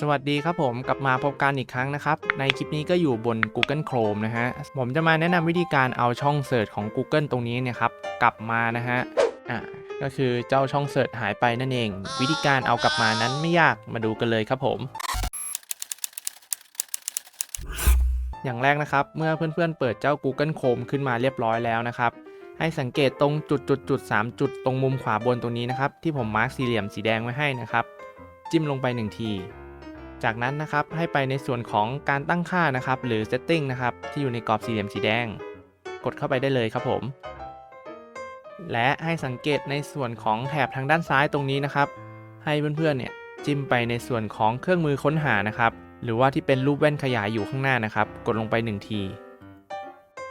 สวัสดีครับผมกลับมาพบกันอีกครั้งนะครับ ในคลิปนี้ก็อยู่บน Google Chrome นะฮะ ผมจะมาแนะนำวิธีการเอาช่องเสิร์ชของ Google ตรงนี้เนี่ยครับ กลับมานะฮะอะก็คือเจ้าช่องเสิร์ชหายไปนั่นเอง วิธีการเอากลับมานั้นไม่ยากมาดูกันเลยครับผม อย่างแรกนะครับ เมื่อเพื่อนๆเปิดเจ้า Google Chrome ขึ้นมาเรียบร้อยแล้วนะครับ ให้สังเกตตรงจุดจุดจุดสามจุดตรงมุมขวาบนตรงนี้นะครับที่ผมมาร์คสี่เหลี่ยมสีแดงไว้ให้นะครับ จิ้มลงไปหนึ่งที จากนั้นนะครับให้ไปในส่วนของการตั้งค่านะครับหรือ setting นะครับที่อยู่ในกรอบสี่เหลี่ยมสีแดง กดเข้าไปได้เลยครับผม และให้สังเกตในส่วนของแถบทางด้านซ้ายตรงนี้นะครับ ให้เพื่อนๆเนี่ยจิ้มไปในส่วนของเครื่องมือค้นหานะครับ หรือว่าที่เป็นรูปแว่นขยายอยู่ข้างหน้านะครับ กดลงไป 1 ที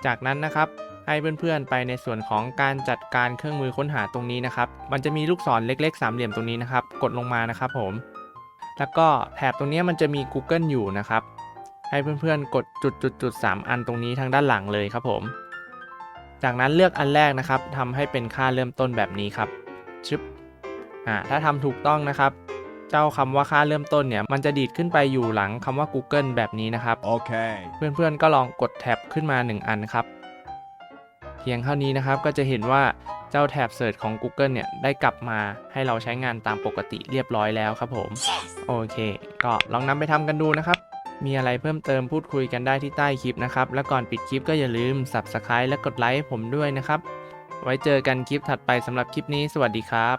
จากนั้นนะครับให้เพื่อนๆไปในส่วนของการจัดการเครื่องมือค้นหาตรงนี้นะครับ มันจะมีลูกศรเล็กๆ สามเหลี่ยมตรงนี้นะครับ กดลงมานะครับผม แล้วก็แถบตรงนี้มันจะมี Google อยู่นะครับ ให้เพื่อนๆ กดจุดจุดจุดสามอันตรงนี้ทางด้านหลังเลยครับผม จากนั้นเลือกอันแรกนะครับทำให้เป็นค่าเริ่มต้นแบบนี้ครับชึบอ่าถ้าทำถูกต้องนะครับ เจ้าคำว่าค่าเริ่มต้นเนี่ย มันจะดีดขึ้นไปอยู่หลังคำว่า Google แบบนี้นะครับ Okay. เพื่อนๆก็ลองกดแท็บขึ้นมา 1 อันครับเพียงเท่านี้นะครับก็จะเห็นว่าเจ้าแท็บเสิร์ชของ Google เนี่ยได้กลับมาให้เราใช้งานตามปกติเรียบร้อยแล้วครับผม โอเค ก็ลองนำไปทำกันดูนะครับ มีอะไรเพิ่มเติมพูดคุยกันได้ที่ใต้คลิปนะครับ และก่อนปิดคลิปก็อย่าลืม Subscribe และกดไลค์ให้ผมด้วยนะครับ ไว้เจอกันคลิปถัดไปสำหรับคลิปนี้ สวัสดีครับ